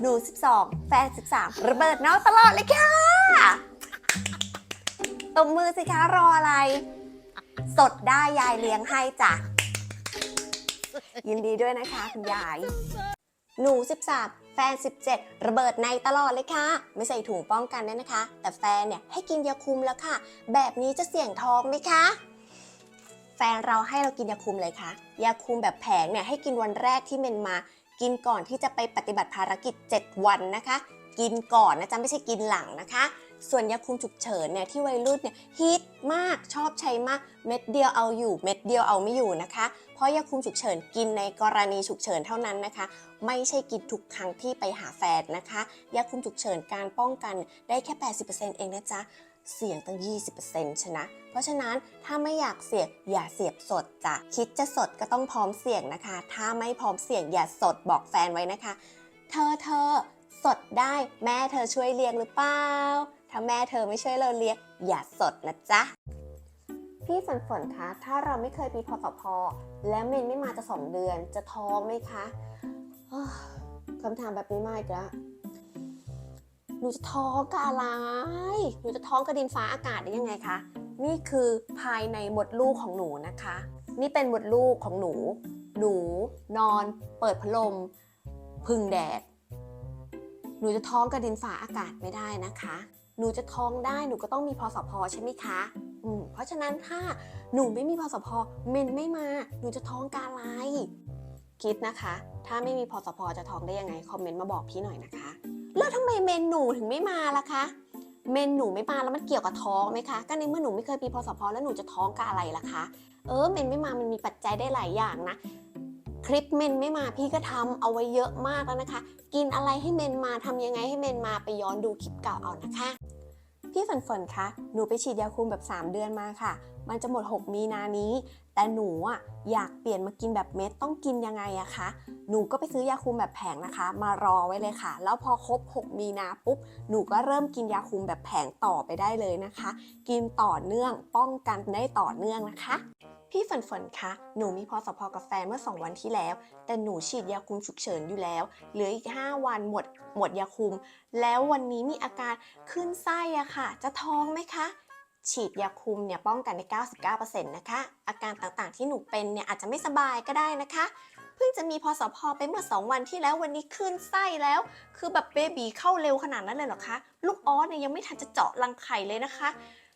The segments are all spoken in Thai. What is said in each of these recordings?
หนู 12 แฟน 13 ระเบิดน้องตลอดเลยค่ะตบมือสิคะรออะไร สดได้ยายเลี้ยงให้จ้ะ ยินดีด้วยนะคะคุณยาย หนู 13 แฟน 17 ระเบิดในตลอดเลยค่ะ ไม่ใส่ถุงป้องกันด้วยนะคะ แต่แฟนเนี่ยให้กินยาคุมแล้วค่ะ แบบนี้จะเสี่ยงท้องไหมคะ แฟนเราให้เรากินยาคุมเลยค่ะ ยาคุมแบบแผงเนี่ยให้กินวันแรกที่เมนมา กินก่อนที่จะไปปฏิบัติภารกิจ 7 วันนะคะ กินก่อนนะจ๊ะไม่ใช่กินหลังนะคะ ส่วนยาคุมฉุกเฉินเนี่ยที่วัยรุ่นเนี่ยฮิตมากชอบใช้มากเม็ดเดียวเอาอยู่เม็ดเดียวเอาไม่อยู่นะคะ เพราะยาคุมฉุกเฉินกินในกรณีฉุกเฉินเท่านั้นนะคะ ไม่ใช่กินทุกครั้งที่ไปหาแฟนนะคะยาคุมฉุกเฉินการป้องกันได้แค่ 80%เองนะจ๊ะเสี่ยงตั้ง 20%ชนะ เพราะฉะนั้นถ้าไม่อยากเสี่ยงอย่าเสียบสดจ้ะ คิดจะสดก็ต้องพร้อมเสี่ยงนะคะ ถ้าไม่พร้อมเสี่ยงอย่าสดบอกแฟนไว้นะคะ เธอเธอสดได้แม่เธอช่วยเลี้ยงหรือเปล่า ถ้าแม่เธอไม่ช่วยเราเลี้ยงอย่าสดนะจ๊ะ พี่ฝนฝนคะ ถ้าเราไม่เคยมีพอสพอ และเมนไม่มาจะสองเดือนจะท้องไหมคะอ้าวคำถามแบบนี้มาอีกแล้วหนูจะท้องกับอะไร หนูจะท้องกับดินฟ้าอากาศได้ยังไงคะ นี่คือภายในมดลูกของหนูนะคะ นี่เป็นมดลูกของหนู หนูนอน เปิดพัดลม พึ่งแดด หนูจะท้องกับดินฟ้าอากาศไม่ได้นะคะ หนูจะท้องได้หนูก็ต้องมีพอสพใช่ไหมคะอืมเพราะฉะนั้นถ้าหนูไม่มีพอสพเมนไม่มา หนูจะท้องกับอะไรคิดนะคะ ถ้าไม่มีพอสพจะท้องได้ยังไงคอมเมนต์มาบอกพี่หน่อยนะคะ แล้วทำไมเมนหนูถึงไม่มาล่ะคะเมนหนูไม่มาแล้วมันเกี่ยวกับท้องไหมคะก็ในเมื่อหนูไม่เคยมีพอสพแล้วหนูจะท้องกับอะไรล่ะคะ เออเมนไม่มามันมีปัจจัยได้หลายอย่างนะ คลิปเมนไม่มาพี่ก็ทำเอาไว้เยอะมากแล้วนะคะ กินอะไรให้เมนมาทำยังไงให้เมนมาไปย้อนดูคลิปเก่าเอานะคะ พี่ฝนฝนคะหนูไปฉีดยาคุมแบบ 3 เดือนมาค่ะ มันจะหมด 6 มีนานี้ แต่หนูอะอยากเปลี่ยนมากินแบบเม็ดต้องกินยังไงอะคะหนูก็ไปซื้อยาคุมแบบแผงนะคะ มารอไว้เลยค่ะ แล้วพอครบ 6 มีนาปุ๊บ หนูก็เริ่มกินยาคุมแบบแผงต่อไปได้เลยนะคะ กินต่อเนื่องป้องกันได้ต่อเนื่องนะคะ พี่ฝนฝนคะ หนูมีพอสพกับแฟนเมื่อ 2 วันที่แล้ว แต่หนูฉีดยาคุมฉุกเฉินอยู่แล้ว เหลืออีก 5 วันหมดหมดยาคุม แล้ววันนี้มีอาการขึ้นไส้อะค่ะ จะท้องไหมคะ ฉีดยาคุมเนี่ยป้องกันได้99%นะคะ อาการต่างๆที่หนูเป็นเนี่ยอาจจะไม่สบายก็ได้นะคะ เพิ่งจะมีพอสพไปเมื่อ 2 วันที่แล้ววันนี้ขึ้นไส้แล้ว คือแบบเบบีเข้าเร็วขนาดนั้นเลยเหรอคะ ลูกออสเนี่ยยังไม่ทันจะเจาะรังไข่เลยนะคะ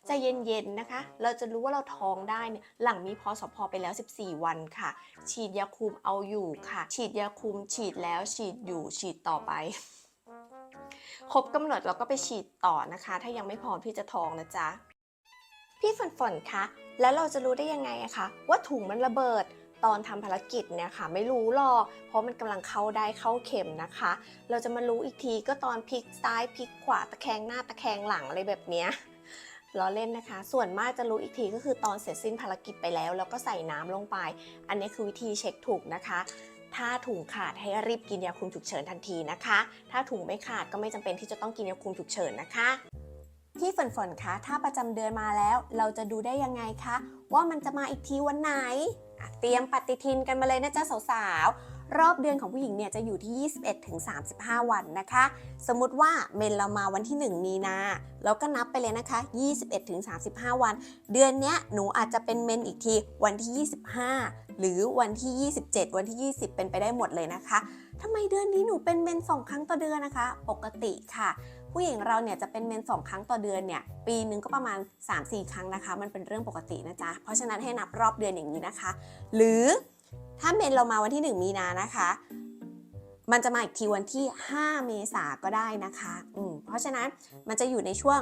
ใจเย็นๆนะคะ เราจะรู้ว่าเราท้องได้เนี่ยหลังมีพอสพอไปแล้ว 14 วันค่ะ ฉีดยาคุมเอาอยู่ค่ะ ฉีดยาคุมฉีดแล้วฉีดอยู่ฉีดต่อไปครบกำหนดเราก็ไปฉีดต่อนะคะ ถ้ายังไม่พร้อมที่จะท้องนะจ๊ะพี่ฝนฝนคะแล้วเราจะรู้ได้ยังไงอะคะว่าถุงมันระเบิดตอนทำภารกิจเนี่ยค่ะไม่รู้หรอก เพราะมันกำลังเข้าได้เข้าเข็มนะคะ เราจะมารู้อีกทีก็ตอนพลิกซ้ายพลิกขวาตะแคงหน้าตะแคงหลังอะไรแบบเนี้ย ล้อเล่นนะคะ ส่วนมากจะรู้อีกทีก็คือตอนเสร็จสิ้นภารกิจไปแล้ว แล้วก็ใส่น้ำลงไป อันนี้คือวิธีเช็คถูกนะคะ ถ้าถุงขาดให้รีบกินยาคุมฉุกเฉินทันทีนะคะ ถ้าถุงไม่ขาดก็ไม่จำเป็นที่จะต้องกินยาคุมฉุกเฉินนะคะพี่ฝนฝนคะถ้าประจำเดือนมาแล้ว เราจะดูได้ยังไงคะ ว่ามันจะมาอีกทีวันไหน เตรียมปฏิทินกันมาเลยนะจ๊ะสาวๆ รอบเดือนของผู้หญิงเนี่ยจะอยู่ที่ 21-35 วันนะคะ สมมติว่าเมนเรามาวันที่ 1 มีนาเราก็นับไปเลยนะคะ 21-35 วัน เดือนเนี้ยหนูอาจจะเป็นเมนอีกทีวันที่ 25 หรือวันที่ 27 วันที่ 20 เป็นไปได้หมดเลยนะคะทำไมเดือนนี้หนูเป็นเมน2ครั้งต่อเดือนนะคะ ปกติค่ะผู้หญิงเราเนี่ยจะเป็นเมน2ครั้งต่อเดือนเนี่ยปีหนึ่งก็ประมาณ 3-4 ครั้งนะคะ มันเป็นเรื่องปกตินะจ๊ะ เพราะฉะนั้นให้นับรอบเดือนอย่างนี้นะคะ หรือ ถ้าเมนเรามาวันที่ 1 มีนานะคะ มันจะมาอีกทีวันที่ 5 เมษาก็ได้นะคะอืมเพราะฉะนั้นมันจะอยู่ในช่วง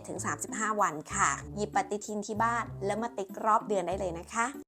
21-35 วันค่ะ หยิบปฏิทินที่บ้านแล้วมาติ๊กรอบเดือนได้เลยนะคะ